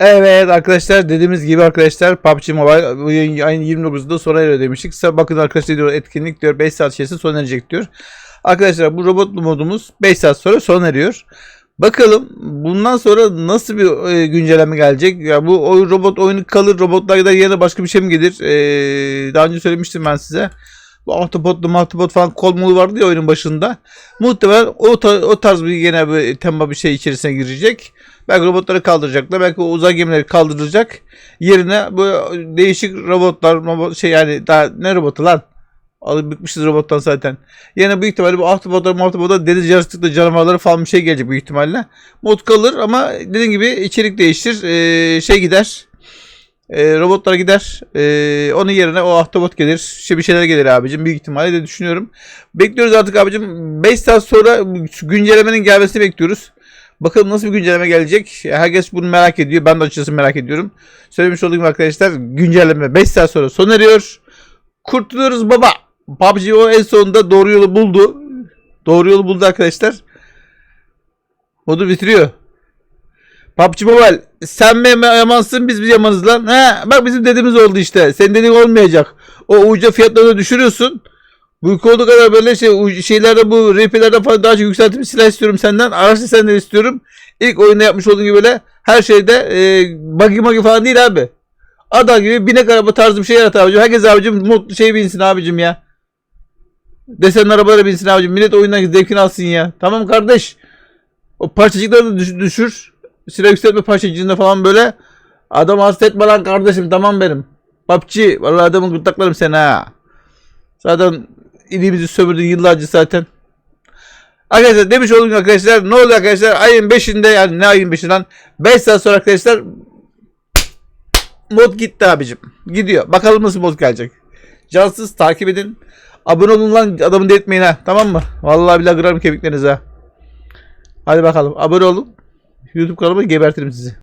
Evet arkadaşlar dediğimiz gibi arkadaşlar PUBG Mobile bu yayın ayın 29'da sona eriyor demiştik. Bakın arkadaşlar diyor etkinlik diyor 5 saat içerisinde sona erecek diyor. Arkadaşlar bu robot modumuz 5 saat sonra sona eriyor. Bakalım bundan sonra nasıl bir e, güncelleme gelecek? Ya bu oyun robot oyunu kalır robotlar da yerine başka bir şey mi gelir? Ee, daha önce söylemiştim ben size. Bu Autobot'lu Autobot falan kol molu vardı ya oyunun başında. Muhtemelen o, ta- o tarz bir gene bir tema bir şey içerisine girecek. Belki robotları kaldıracaklar. Belki o uzay gemileri kaldırılacak. Yerine bu değişik robotlar, robot, şey yani daha ne robotu lan? Alıp bıkmışız robottan zaten. Yine büyük ihtimalle bu Autobotlar, Autobotlar deniz yaratıklı canavarları falan bir şey gelecek büyük ihtimalle. Mod kalır ama dediğim gibi içerik değiştir. Ee, şey gider. Ee, robotlar gider. Ee, onun yerine o Autobot gelir. Şey bir şeyler gelir abicim. Büyük ihtimalle de düşünüyorum. Bekliyoruz artık abicim. 5 saat sonra güncellemenin gelmesini bekliyoruz. Bakalım nasıl bir güncelleme gelecek. Herkes bunu merak ediyor. Ben de açıkçası merak ediyorum. Söylemiş olduğum arkadaşlar güncelleme 5 saat sonra sona eriyor. Kurtuluyoruz baba. PUBG o en sonunda doğru yolu buldu. Doğru yolu buldu arkadaşlar. Modu bitiriyor. PUBG Mobile sen mi yamansın biz mi yamanız lan? He, bak bizim dediğimiz oldu işte. Senin dediğin olmayacak. O uca fiyatlarını düşürüyorsun. Bu olduğu kadar böyle şey şeylerde bu RP'lerde falan daha çok yükseltmiş silah istiyorum senden. Araç senden istiyorum. İlk oyunda yapmış olduğun gibi böyle her şeyde e, buggy magi falan değil abi. Adam gibi binek araba tarzı bir şey yarat abicim. Herkes abicim mutlu şey binsin abicim ya. Desenli arabalara binsin abicim. Millet oyundan zevkini alsın ya. Tamam kardeş. O parçacıkları da düş- düşür. Silah yükseltme parçacığında falan böyle. Adam hasta etme lan kardeşim tamam benim. PUBG. Vallahi adamın gırtlaklarım seni ha. Zaten ilimizi sömürdün yıllarca zaten. Arkadaşlar demiş oldum ki arkadaşlar ne oluyor arkadaşlar ayın 5'inde yani ne ayın 5'inden 5 saat sonra arkadaşlar mod gitti abicim. Gidiyor. Bakalım nasıl mod gelecek. Cansız takip edin. Abone olun lan adamı delirtmeyin ha. Tamam mı? Vallahi billahi kırarım kemiklerinizi ha. Hadi bakalım. Abone olun. YouTube kanalıma gebertirim sizi.